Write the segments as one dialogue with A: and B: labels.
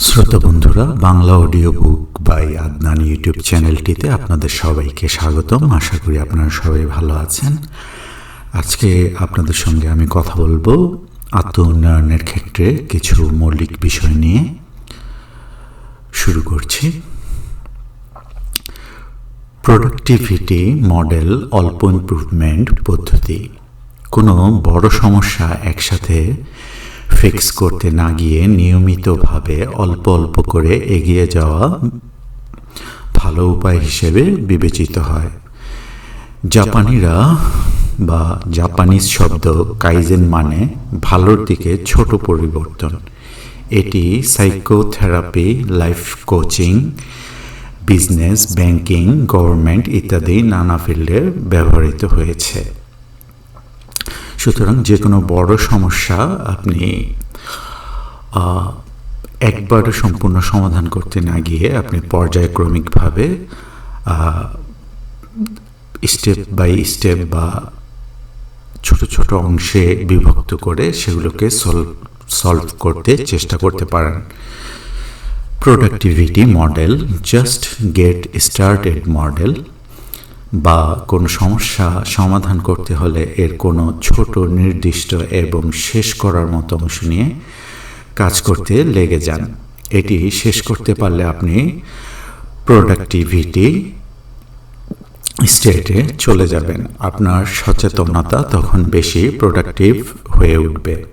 A: শ্রোতা বন্ধুরা, Bangla audio book by Adnan YouTube চ্যানেলটিতে আপনাদের সবাইকে স্বাগতম। আশা করি আপনারা সবাই ভালো আছেন। আজকে আপনাদের সঙ্গে আমি কথা বলব আত্ম উন্নয়নের ক্ষেত্রে কিছু মৌলিক বিষয় নিয়ে। শুরু করছি। প্রোডাক্টিভিটি মডেল অল্প ইম্প্রুভমেন্ট পদ্ধতি। কোনো বড় সমস্যা একসাথে ফিক্স করতে না গিয়ে নিয়মিতভাবে অল্প অল্প করে এগিয়ে যাওয়া ভালো উপায় হিসেবে বিবেচিত হয়। জাপানিরা বা জাপানিজ শব্দ কাইজেন মানে ভালোর দিকে ছোট পরিবর্তন। এটি psychotherapy, life coaching, business, banking, government ইত্যাদি নানা ফিল্ডে ব্যবহৃত হয়েছে। সুতরাং যে কোনো বড় সমস্যা আপনি একবারে সম্পূর্ণ সমাধান করতে না গিয়ে আপনি পর্যায়ক্রমিকভাবে স্টেপ বাই স্টেপ বা ছোট ছোট অংশে বিভক্ত করে সেগুলোকে সলভ সলভ করতে চেষ্টা করতে পারেন। Productivity model just get started model বা কোনো সমস্যা সমাধান করতে হলে এর কোনো ছোট নির্দিষ্ট এবং শেষ করার মতো অংশ নিয়ে কাজ করতে লেগে যান। এটি শেষ করতে পারলে আপনি প্রোডাক্টিভিটি স্টেটে চলে যাবেন। আপনার সচেতনতা তখন বেশি প্রোডাক্টিভ হয়ে উঠবে।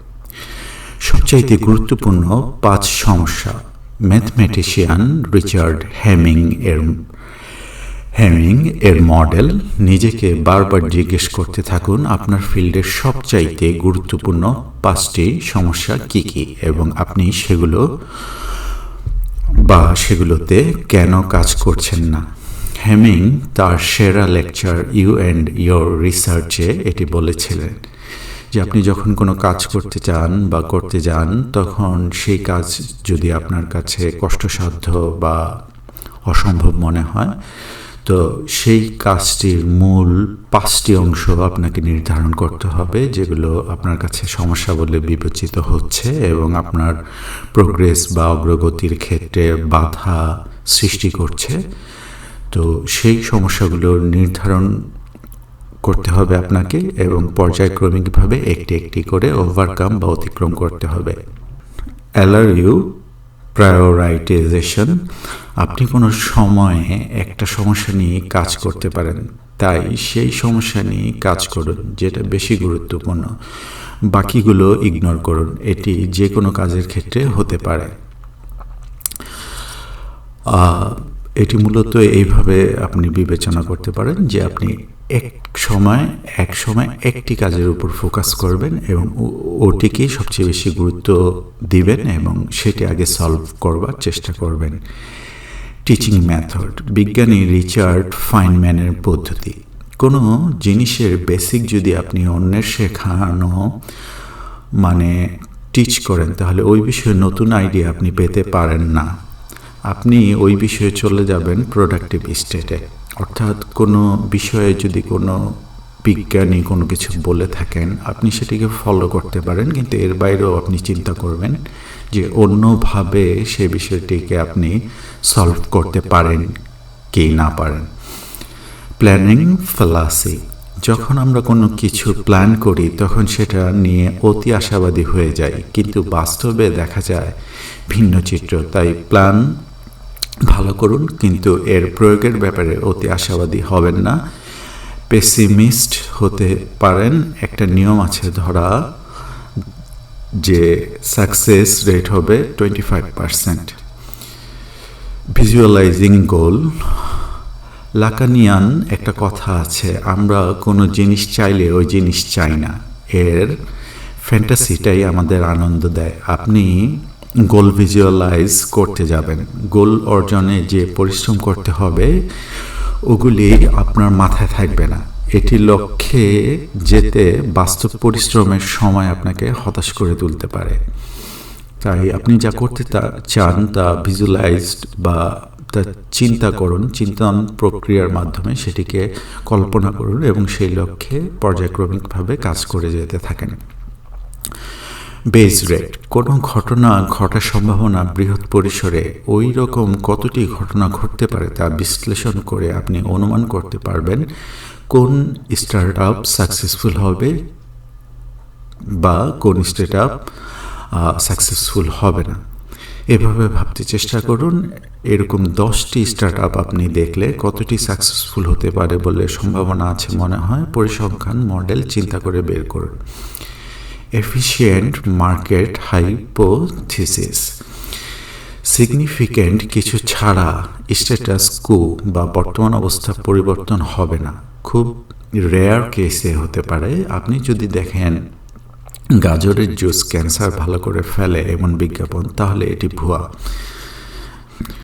A: সবচাইতে গুরুত্বপূর্ণ পাঁচ সমস্যা। ম্যাথমেটিশিয়ান রিচার্ড হ্যামিং এর হ্যামিং এর মডেল নিজেকে বারবার জিজ্ঞেস করতে থাকুন আপনার ফিল্ডের সবচাইতে গুরুত্বপূর্ণ পাঁচটি সমস্যা কি কি এবং আপনি সেগুলো বা সেগুলোতে কেন কাজ করছেন না। হ্যামিং তার সেরা লেকচার ইউ অ্যান্ড ইয়োর রিসার্চে এটি বলেছিলেন যে আপনি যখন কোনো কাজ করতে চান বা করতে যান, তখন সেই কাজ যদি আপনার কাছে কষ্টসাধ্য বা অসম্ভব মনে হয় তো সেই কাজটির মূল পাঁচটি অংশ আপনাকে নির্ধারণ করতে হবে, যেগুলো আপনার কাছে সমস্যা বলে বিবেচিত হচ্ছে এবং আপনার প্রোগ্রেস বা অগ্রগতির ক্ষেত্রে বাধা সৃষ্টি করছে। তো সেই সমস্যাগুলো নির্ধারণ করতে হবে আপনাকে এবং পর্যায়ক্রমিকভাবে একটি একটি করে ওভারকাম বা অতিক্রম করতে হবে। অ্যালার ইউ প্রায়োরাইটাইজেশন আপনি কোনো সময়ে একটা সমস্যা নিয়ে কাজ করতে পারেন। তাই সেই সমস্যা নিয়ে কাজ করুন, যেটা বেশি গুরুত্বপূর্ণ। বাকিগুলো ইগনোর করুন, এটি যে কোনো কাজের ক্ষেত্রে হতে পারে। এটি মূলত এইভাবে আপনি বিবেচনা করতে পারেন যে আপনি এক সময় এক সময় একটি কাজের উপর ফোকাস করবেন এবং ওটিকেই সবচেয়ে বেশি গুরুত্ব দিবেন এবং সেটি আগে সলভ করবার চেষ্টা করবেন। টিচিং মেথড বিজ্ঞানী রিচার্ড ফাইনম্যানের পদ্ধতি। কোনো জিনিসের বেসিক যদি আপনি অন্যের শেখানো মানে টিচ করেন, তাহলে ওই বিষয়ে নতুন আইডিয়া আপনি পেতে পারেন না। আপনি ওই বিষয়ে চলে যাবেন প্রোডাক্টিভ স্টেটে অর্থাৎ কোনো বিষয়ে যদি কোনো বিজ্ঞানী কোনো কিছু বলে থাকেন, আপনি সেটিকে ফলো করতে পারেন, কিন্তু এর বাইরেও আপনি চিন্তা করবেন যে অন্যভাবে সে বিষয়টিকে আপনি সলভ করতে পারেন কি না পারেন। প্ল্যানিং ফেলাসি যখন আমরা কোনো কিছু প্ল্যান করি, তখন সেটা নিয়ে অতি আশাবাদী হয়ে যায় কিন্তু বাস্তবে দেখা যায় ভিন্ন চিত্র। তাই প্ল্যান ভালো করুন, কিন্তু এর প্রয়োগের ব্যাপারে অতি আশাবাদী হবেন না। পেসিমিস্ট হতে পারেন, একটা নিয়ম আছে ধরা, যে সাকসেস রেট হবে twenty five percent visualizing goal Lacanian একটা কথা আছে, আমরা কোনো জিনিস চাইলে ওই জিনিস চাই না। এর ফ্যান্টাসিটাই আমাদের আনন্দ দেয়। আপনি গোল ভিজুয়ালাইজ করতে যাবেন। গোল অর্জনে যে পরিশ্রম করতে হবে, ওগুলি আপনার মাথায় থাকবে না। এটি লক্ষ্যে যেতে বাস্তব পরিশ্রমের সময় আপনাকে হতাশ করে তুলতে পারে। তাই আপনি যা করতে চান তা ভিজুয়ালাইজড বা তা চিন্তা করুন, চিন্তন প্রক্রিয়ার মাধ্যমে সেটিকে কল্পনা করুন এবং সেই লক্ষ্যে পর্যায়ক্রমিকভাবে কাজ করে যেতে থাকেন। বেজ রেট কোনো ঘটনা, ঘটার সম্ভাবনা বৃহৎ পরিসরে ওই রকম কতটি ঘটনা ঘটতে পারে তা বিশ্লেষণ করে আপনি অনুমান করতে পারবেন। কোন স্টার্ট আপ সাকসেসফুল হবে বা কোন স্টার্ট আপ সাকসেসফুল হবে না? এভাবে ভাবতে চেষ্টা করুন। এরকম দশটি স্টার্ট আপ আপনি দেখলে কতটি সাকসেসফুল হতে পারে বলে সম্ভাবনা আছে মনে হয়। পরিসংখ্যান মডেল চিন্তা করে বের করুন। এফিসিয়েন্ট মার্কেট হাইপোথিসিস সিগনিফিক্যান্ট কিছু ছাড়া স্ট্যাটাস কো বা বর্তমান অবস্থা পরিবর্তন হবে না। খুব রেয়ার কেসে হতে পারে। আপনি যদি দেখেন গাজরের জুস ক্যান্সার ভালো করে ফেলে এমন বিজ্ঞাপন, তাহলে এটি ভুয়া।